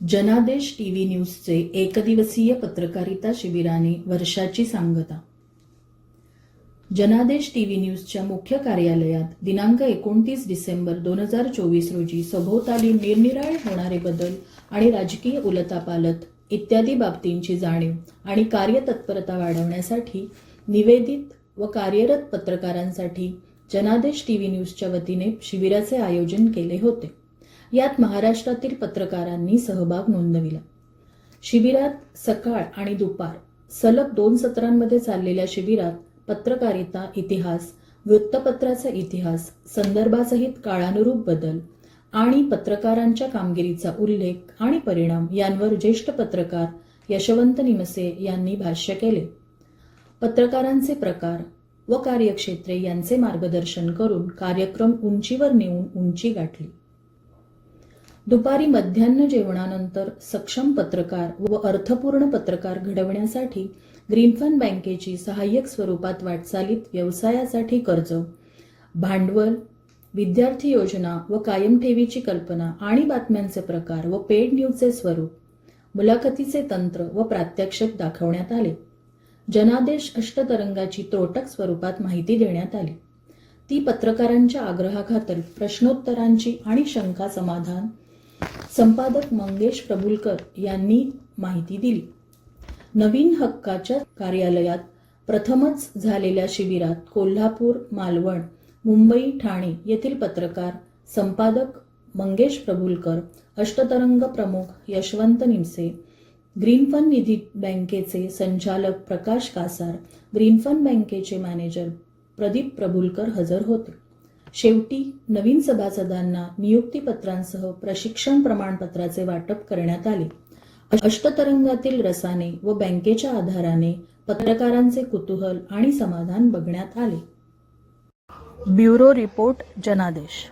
जनादेश टीव्ही न्यूजचे एकदिवसीय पत्रकारिता शिबिराने वर्षाची सांगता. जनादेश टीव्ही न्यूजच्या मुख्य कार्यालयात दिनांक एकोणतीस डिसेंबर दोन हजार चोवीस रोजी सभोवताली निरनिराळे होणारे बदल आणि राजकीय उलतापालत इत्यादी बाबतींची जाणीव आणि कार्यतत्परता वाढवण्यासाठी निवेदित व कार्यरत पत्रकारांसाठी जनादेश टीव्ही न्यूजच्या वतीने शिबिराचे आयोजन केले होते. यात महाराष्ट्रातील पत्रकारांनी सहभाग नोंदविला. शिबिरात सकाळ आणि दुपार सलग दोन सत्रांमध्ये चाललेल्या शिबिरात पत्रकारिता इतिहास वृत्तपत्राचा इतिहास संदर्भासहित काळानुरूप बदल आणि पत्रकारांच्या कामगिरीचा उल्लेख आणि परिणाम यांवर ज्येष्ठ पत्रकार यशवंत निमसे यांनी भाष्य केले. पत्रकारांचे प्रकार व कार्यक्षेत्रे यांचे मार्गदर्शन करून कार्यक्रम उंचीवर नेऊन उंची गाठली. दुपारी मध्यान्ह जेवणानंतर सक्षम पत्रकार व अर्थपूर्ण पत्रकार घडवण्यासाठी ग्रीनफन बँकेची सहाय्यक स्वरूपात वाटचालीत व्यवसायासाठी कर्ज भांडवल विद्यार्थी योजना व कायम ठेवीची कल्पना आणि बातम्यांचे प्रकार व पेड न्यूजचे स्वरूप मुलाखतीचे तंत्र व प्रात्यक्षिक दाखवण्यात आले. जनादेश अष्टतरंगाची त्रोटक स्वरूपात माहिती देण्यात आली. ती पत्रकारांच्या आग्रहाखातर प्रश्नोत्तरांची आणि शंका समाधान संपादक मंगेश प्रभुलकर यांनी माहिती दिली. नवीन हक्काच्या कार्यालयात प्रथमच झालेल्या शिबिरात कोल्हापूर मालवण मुंबई ठाणे येथील पत्रकार संपादक मंगेश प्रभुलकर अष्टतरंग प्रमुख यशवंत निमसे ग्रीनफन निधी बँकेचे संचालक प्रकाश कासार ग्रीनफन बँकेचे मॅनेजर प्रदीप प्रभुलकर हजर होते. शेवटी नवीन सभासदांना नियुक्तीपत्रांसह प्रशिक्षण प्रमाणपत्राचे वाटप करण्यात आले. अष्टतरंगातील रसाने व बँकेच्या आधाराने पत्रकारांचे कुतूहल आणि समाधान बघण्यात आले. ब्युरो रिपोर्ट जनादेश.